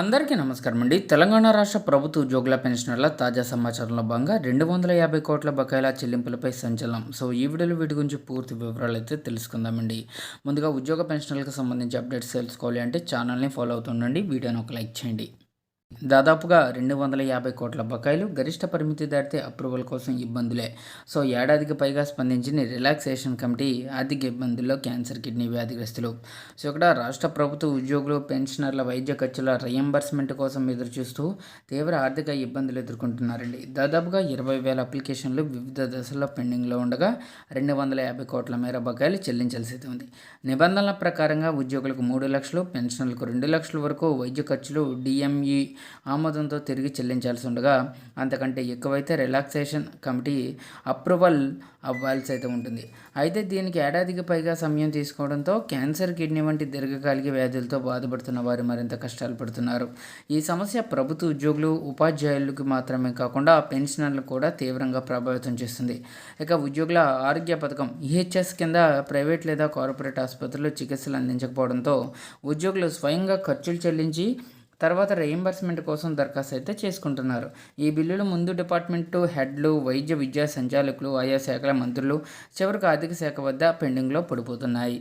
అందరికీ నమస్కారం అండి. తెలంగాణ రాష్ట్ర ప్రభుత్వ ఉద్యోగుల పెన్షనర్ల తాజా సమాచారంలో భాగంగా రెండు వందల యాభై కోట్ల బకాయిల చెల్లింపులపై సంచలనం. సో ఈ వీడియోలో వీటి గురించి పూర్తి వివరాలు అయితే తెలుసుకుందామండి. ముందుగా ఉద్యోగ పెన్షనర్లకు సంబంధించి అప్డేట్స్ తెలుసుకోవాలి అంటే ఛానల్ని ఫాలో అవుతుండండి. వీడియోని ఒక లైక్ చేయండి. దాదాపుగా రెండు వందల యాభై కోట్ల బకాయిలు గరిష్ట పరిమితి దాటితే అప్రూవల్ కోసం ఇబ్బందులే. సో ఏడాదికి పైగా స్పందించిన రిలాక్సేషన్ కమిటీ ఆర్థిక ఇబ్బందుల్లో క్యాన్సర్ కిడ్నీ వ్యాధిగ్రస్తులు. సో ఇక్కడ రాష్ట్ర ప్రభుత్వ ఉద్యోగులు పెన్షనర్ల వైద్య ఖర్చుల రియంబర్స్మెంట్ కోసం ఎదురు చూస్తూ తీవ్ర ఆర్థిక ఇబ్బందులు ఎదుర్కొంటున్నారండి. దాదాపుగా ఇరవై వేల అప్లికేషన్లు వివిధ దశల్లో పెండింగ్లో ఉండగా రెండు వందల యాభై కోట్ల మేర బకాయిలు చెల్లించాల్సి ఉంది. నిబంధనల ప్రకారంగా ఉద్యోగులకు మూడు లక్షలు పెన్షన్లకు రెండు లక్షల వరకు వైద్య ఖర్చులు డిఎంఈ ఆమోదంతో తిరిగి చెల్లించాల్సి ఉండగా అంతకంటే ఎక్కువైతే రిలాక్సేషన్ కమిటీ అప్రూవల్ అవ్వాల్సి అయితే ఉంటుంది. అయితే దీనికి ఏడాదికి పైగా సమయం తీసుకోవడంతో క్యాన్సర్ కిడ్నీ వంటి దీర్ఘకాలిక వ్యాధులతో బాధపడుతున్న వారు మరింత కష్టాలు పడుతున్నారు. ఈ సమస్య ప్రభుత్వ ఉద్యోగులు ఉపాధ్యాయులకు మాత్రమే కాకుండా పెన్షనర్లు కూడా తీవ్రంగా ప్రభావితం చేస్తుంది. ఇక ఉద్యోగుల ఆరోగ్య పథకం ఈహెచ్ఎస్ కింద ప్రైవేట్ లేదా కార్పొరేట్ ఆసుపత్రిలో చికిత్సలు అందించకపోవడంతో ఉద్యోగులు స్వయంగా ఖర్చులు చెల్లించి తర్వాత రీయింబర్స్మెంట్ కోసం దరఖాస్తు అయితే చేసుకుంటున్నారు. ఈ బిల్లులు ముందు డిపార్ట్మెంటు హెడ్లు వైద్య విద్యా సంచాలకులు ఆయా శాఖల మంత్రులు చివరికి ఆర్థిక శాఖ వద్ద పెండింగ్లో పడిపోతున్నాయి.